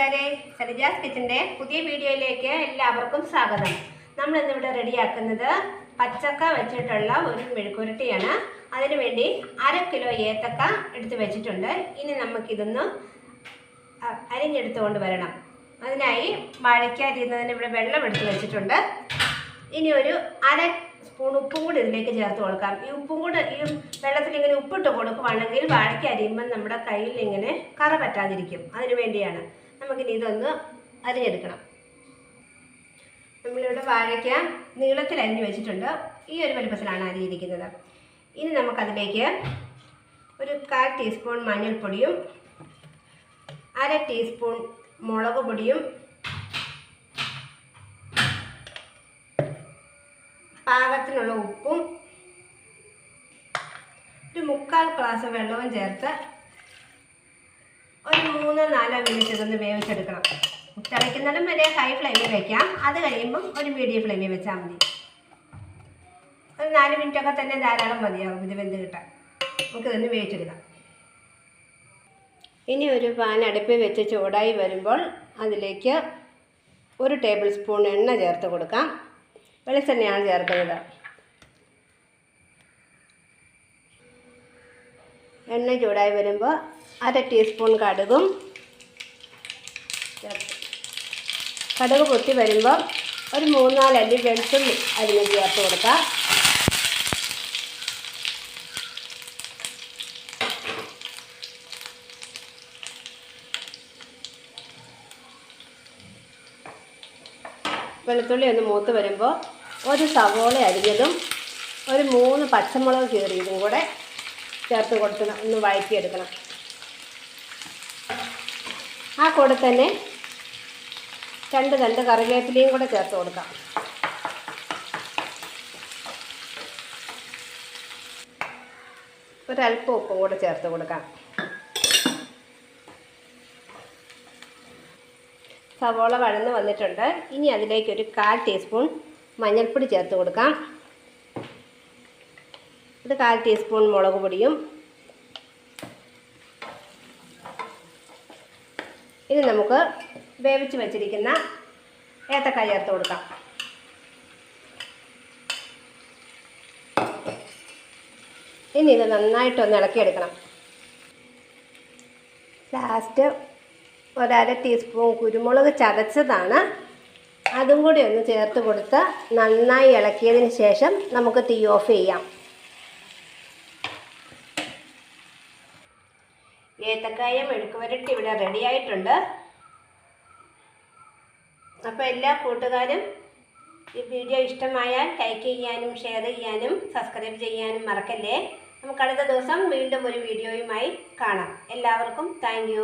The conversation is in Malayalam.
കൂട്ടുകാരെ സരിജാസ് കിച്ചന്റെ പുതിയ വീഡിയോയിലേക്ക് എല്ലാവർക്കും സ്വാഗതം. നമ്മൾ ഇന്നിവിടെ റെഡിയാക്കുന്നത് പച്ചക്ക വെച്ചിട്ടുള്ള ഒരു മെഴുക്കുരുട്ടിയാണ്. അതിനുവേണ്ടി അര കിലോ ഏത്തക്ക എടുത്ത് വെച്ചിട്ടുണ്ട്. ഇനി നമുക്കിതൊന്ന് അരിഞ്ഞെടുത്തുകൊണ്ട് വരണം. അതിനായി വാഴയ്ക്ക അരിയുന്നതിന് ഇവിടെ വെള്ളം എടുത്ത് വെച്ചിട്ടുണ്ട്. ഇനി ഒരു അര സ്പൂൺ ഉപ്പും കൂടി ഇതിലേക്ക് ചേർത്ത് കൊടുക്കാം. ഈ ഉപ്പും കൂടെ ഈ വെള്ളത്തിൽ ഇങ്ങനെ ഉപ്പിട്ട് കൊടുക്കുവാണെങ്കിൽ വാഴയ്ക്ക് അരിയുമ്പോൾ നമ്മുടെ കയ്യിൽ ഇങ്ങനെ കറ പറ്റാതിരിക്കും. അതിനു വേണ്ടിയാണ്. നമുക്കിനി ഇതൊന്ന് അരിഞ്ഞെടുക്കണം. നമ്മളിവിടെ വാഴയ്ക്ക നീളത്തിൽ അരിഞ്ഞു വെച്ചിട്ടുണ്ട്. ഈ ഒരു വലുപ്പത്തിലാണ് അരിഞ്ഞിരിക്കുന്നത്. ഇനി നമുക്കതിലേക്ക് ഒരു കാൽ ടീസ്പൂൺ മഞ്ഞൾപ്പൊടിയും അര ടീസ്പൂൺ മുളക് പൊടിയും പാകത്തിനുള്ള ഉപ്പും ഒരു മുക്കാൽ ഗ്ലാസ് വെള്ളവും ചേർത്ത് ഒരു മൂന്നോ നാലോ മിനിറ്റ് ഇതൊന്ന് വേവിച്ചെടുക്കണം. തിളയ്ക്കുന്നിടം വരെ ഹൈ ഫ്ലെയിമിൽ വെക്കാം. അത് കഴിയുമ്പം ഒരു മീഡിയം ഫ്ലെയിമിൽ വെച്ചാൽ മതി. ഒരു നാല് മിനിറ്റൊക്കെ തന്നെ ധാരാളം മതിയാവും. ഇത് വെന്ത് കിട്ടാൻ. നമുക്കിതൊന്ന് വേവിച്ചെടുക്കാം. ഇനി ഒരു പാൻ അടുപ്പിൽ വെച്ച് ചൂടായി വരുമ്പോൾ അതിലേക്ക് ഒരു ടേബിൾ സ്പൂൺ എണ്ണ ചേർത്ത് കൊടുക്കാം. വെളിച്ചെണ്ണയാണ് ചേർക്കുന്നത്. എണ്ണ ചൂടായി വരുമ്പോൾ അര ടീസ്പൂൺ കടുകും കടുക് പൊട്ടി വരുമ്പോൾ ഒരു മൂന്നാലല്ലി വെളുത്തുള്ളി അതിന് ചേർത്ത് കൊടുക്കാം. വെളുത്തുള്ളി ഒന്ന് മൂത്ത് വരുമ്പോൾ ഒരു സവോള അരിഞ്ഞതും ഒരു മൂന്ന് പച്ചമുളക് കീറിയതും കൂടെ ചേർത്ത് കൊടുക്കണം. ഒന്ന് വഴറ്റിയെടുക്കണം. ആ കൂടെ തന്നെ രണ്ട് രണ്ട് കറിവേപ്പിലയും കൂടെ ചേർത്ത് കൊടുക്കാം. ഒരല്പം ഉപ്പും കൂടെ ചേർത്ത് കൊടുക്കാം. സവോള വഴന്ന് വന്നിട്ടുണ്ട്. ഇനി അതിലേക്ക് ഒരു കാൽ ടീസ്പൂൺ മഞ്ഞൾപ്പൊടി ചേർത്ത് കൊടുക്കാം. ഇത് കാൽ ടീസ്പൂൺ മുളക് പൊടിയും. ഇനി നമുക്ക് വേവിച്ച് വെച്ചിരിക്കുന്ന ഏത്തക്കായ ചേർത്ത് കൊടുക്കാം. ഇനി ഇത് നന്നായിട്ടൊന്ന് ഇളക്കിയെടുക്കണം. ലാസ്റ്റ് ഒരര ടീസ്പൂൺ കുരുമുളക് ചതച്ചതാണ്. അതും കൂടി ഒന്ന് ചേർത്ത് കൊടുത്ത് നന്നായി ഇളക്കിയതിന് ശേഷം നമുക്ക് തീ ഓഫ് ചെയ്യാം. ഏത്തക്കായ മെഴുക്കുവരട്ടി ഇവിടെ റെഡി ആയിട്ടുണ്ട്. അപ്പോൾ എല്ലാ കൂട്ടുകാരും ഈ വീഡിയോ ഇഷ്ടമായാൽ ലൈക്ക് ചെയ്യാനും ഷെയർ ചെയ്യാനും സബ്സ്ക്രൈബ് ചെയ്യാനും മറക്കല്ലേ. നമുക്ക് അടുത്ത ദിവസം വീണ്ടും ഒരു വീഡിയോയുമായി കാണാം. എല്ലാവർക്കും താങ്ക്